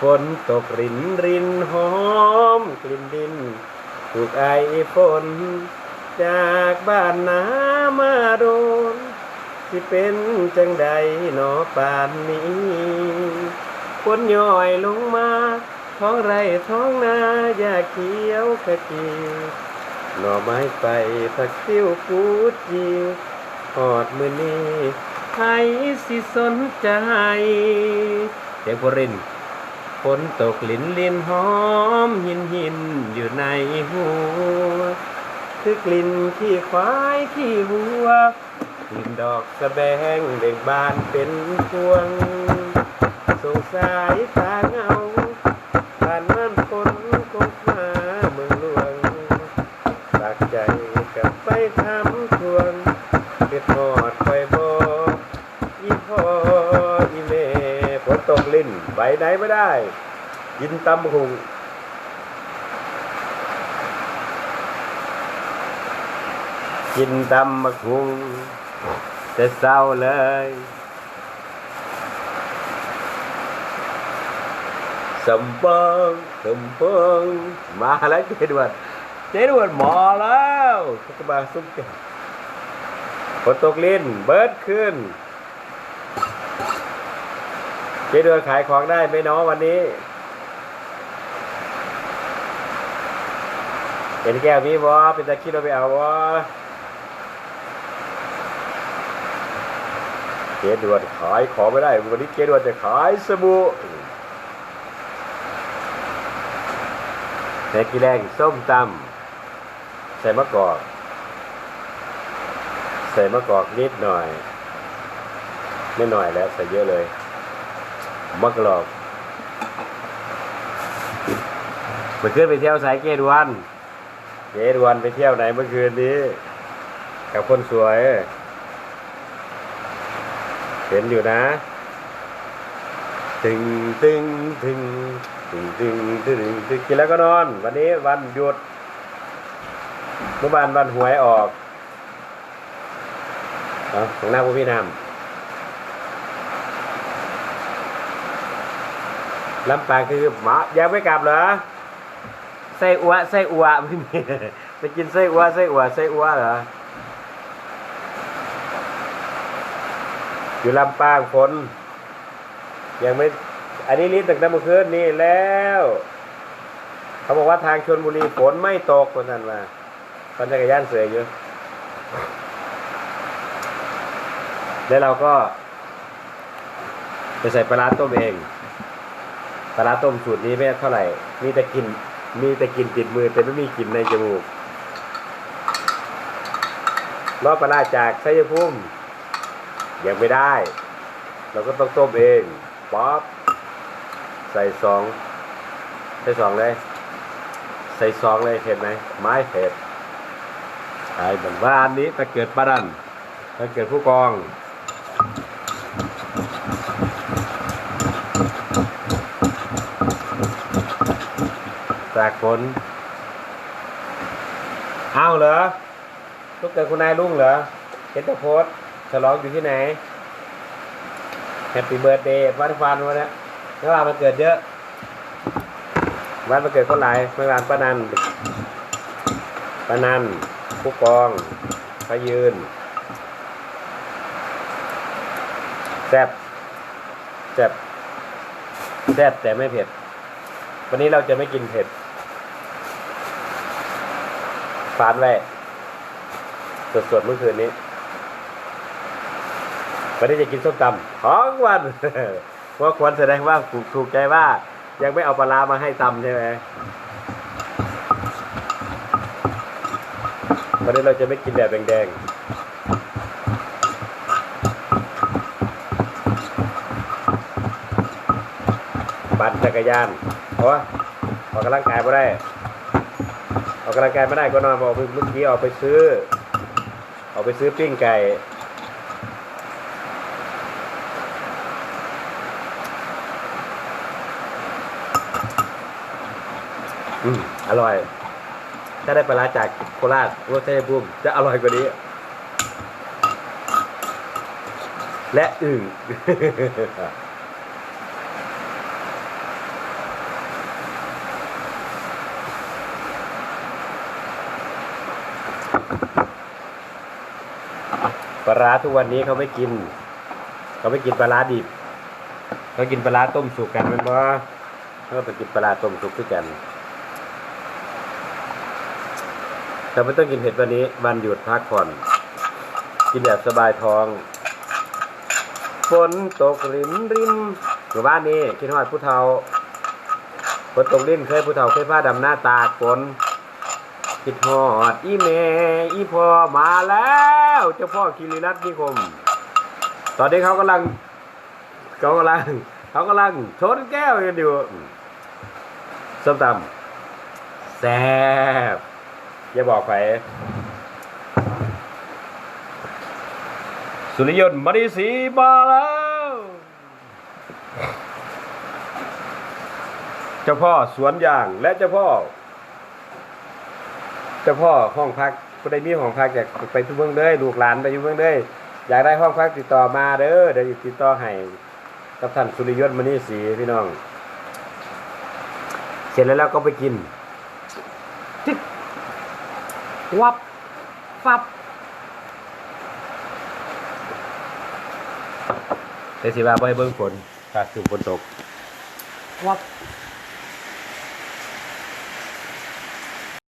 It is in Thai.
ฝนตกรินรินหอมกลิ่นดิน ถูกไอฝน จากบ้านนามาโดนที่เป็นจังใดหนอป่านนี้ฝนย่อยลงมาท้องไรท้องนาหญ้าเขียวขจีหน่อไม้ไปผักติ้วกูดจีหอดมือนี้ใครสิสนใจเสียงพริน ฝนตกลินลินหอมหินหินอยู่ในหัวคือกลิ่นขี้ควายขี้วัวกลิ่นดอกสะแบงเบ่งบานเป็นพวง สงสายตาเงา ไปไหนไม่ได้ กินตำหุงกินตำมะคุงแต่เศร้าเลยสมปองสมปองมาแล้วเจดวนเจดวนหมอแล้วขาก็มาซุ่มกันฝนตกลิ้นเบิร์ดขึ้น เจดวนขายของได้ไหมน้องวันนี้ เป็นแก้วมีวะเป็นตะคิดเราไปเอาวะเจดวนขายของไม่ได้ วันนี้เจดวนจะขายสบู่แต่กีแรงส้มตำใส่มะกอก ใส่มะกอกนิดหน่อย ไม่หน่อยแล้วใส่เยอะเลย มะกรอกเมื่อคืนไปเที่ยวสายเกดวัน เกดวันไปเที่ยวไหนเมื่อคืนนี้ กับคนสวย เห็นอยู่นะ ตึงตึงตึงตึงตึงตึงตึงกินแล้วก็นอน วันนี้วันหยุดเมื่อวานวันหวยออกเอาของหน้าผู้พี่นำ ลำปางคือหมายังไม่กลับเหรอไส้อัวไส้อัวไม่มีไปกินไส้อัวไส้อัวไส้อัวเหรออยู่ลำปางฝนยังไม่ อันนี้ลิ้นตั้งแต่เมื่อคืนนี่แล้ว เขาบอกว่าทางชนบุรีฝนไม่ตกคนนั้นมาปันจักรยานเสืออยู่แล้วเราก็ไปใส่ปลาร้าต้มเอง ลาร้าต้มสูตรนี้ไม่เท่าไหร่ มีแต่กลิน มีแต่กลินติดมือแต่ไม่มีกลิ่นในจมูกรอปลาร้าจากไชยภูมิยังไม่ได้ เราก็ต้องต้มเองป๊อปใส่สองใส่สองเลย ใส่สองเลยเห็นไหมไม้เผ็ดใช่เหมือนว่าอันนี้ถ้าเกิดปลาดันถ้าเกิดผู้กอง จากฝนเอาเหรอลูกเกิดคุณนายลุงเหรอเห็นแต่โพสฉลองอยู่ที่ไหนแฮปปี้เบิร์ดเดย์วันฟันวันนี้เมื่อวานมันเกิดเยอะวันมันเกิดคนหลายเมื่อวานป้านันป้านันผู้กองพยืนแซ่บแซ่บแซ่บแต่ไม่เผ็ด วันนี้เราจะไม่กินเผ็ด ฟานไว้สดๆเมื่อคืนนี้วันนี้จะกินส้มตำของวันเพราะควรแสดงว่าถูกถูกใจว่า ยังไม่เอาปลามาให้ตำใช่ไหมวันนี้เราจะไม่กินแบบแดงๆปั่นจักรยานเพราะว่าออกกำลังกายไม่ได้ ออกกำลังกายไม่ได้ก็นอนบอกเมื่อกี้ออกไปซื้อ ออกไปซื้อปิ้งไก่อืมอร่อย ถ้าได้ปลาร้าจากโคราชรือว่าชัยภูมิจะอร่อยกว่านี้ และอึ่ง ปลาร้าทุกวันนี้เขาไม่กิน เขาไม่กินปลาร้าดิบ เขากินปลาร้าต้มสุกกันมันบ่เขาไปกินปลาร้าต้มสุกด้วยกันแต่ไม่ต้องกินเผ็ดวันนี้วันหยุดพักผ่อน กินแบบสบายท้องฝนตกรินรินหมู่บ้านนี้คิดฮอดผู้เฒ่าฝนตกรินเคยผู้เฒ่าเคยผ้าดำหน้าตาฝน คิดฮอดอีแม่อีพ่อมาแล้วเจ้าพ่อคิริรัตน์นิคม ตอนนี้เขากำลังเขากำลังเขากำลังชนแก้วกันอยู่ส้มตำแซ่บอย่าบอกใครสุริยนต์มณีศรีมาแล้วเจ้าพ่อสวนยางและเจ้าพ่อ เจ้าพ่อห้องพักก็ได้มีห้องพักอยากไปทุกเมืองเลยลูกหลานไปอยู่เมืองเลยอยากได้ห้องพักติดต่อมาเด้อเดี๋ยวติดต่อให้กับท่านสุริยนต์มณีศรีพี่น้อง เสร็จแล้วเราก็ไปกินจิ๊กวับฟับแต่สิว่าบ่ให้เบิ่งฝนถ้าคือฝนตกวับ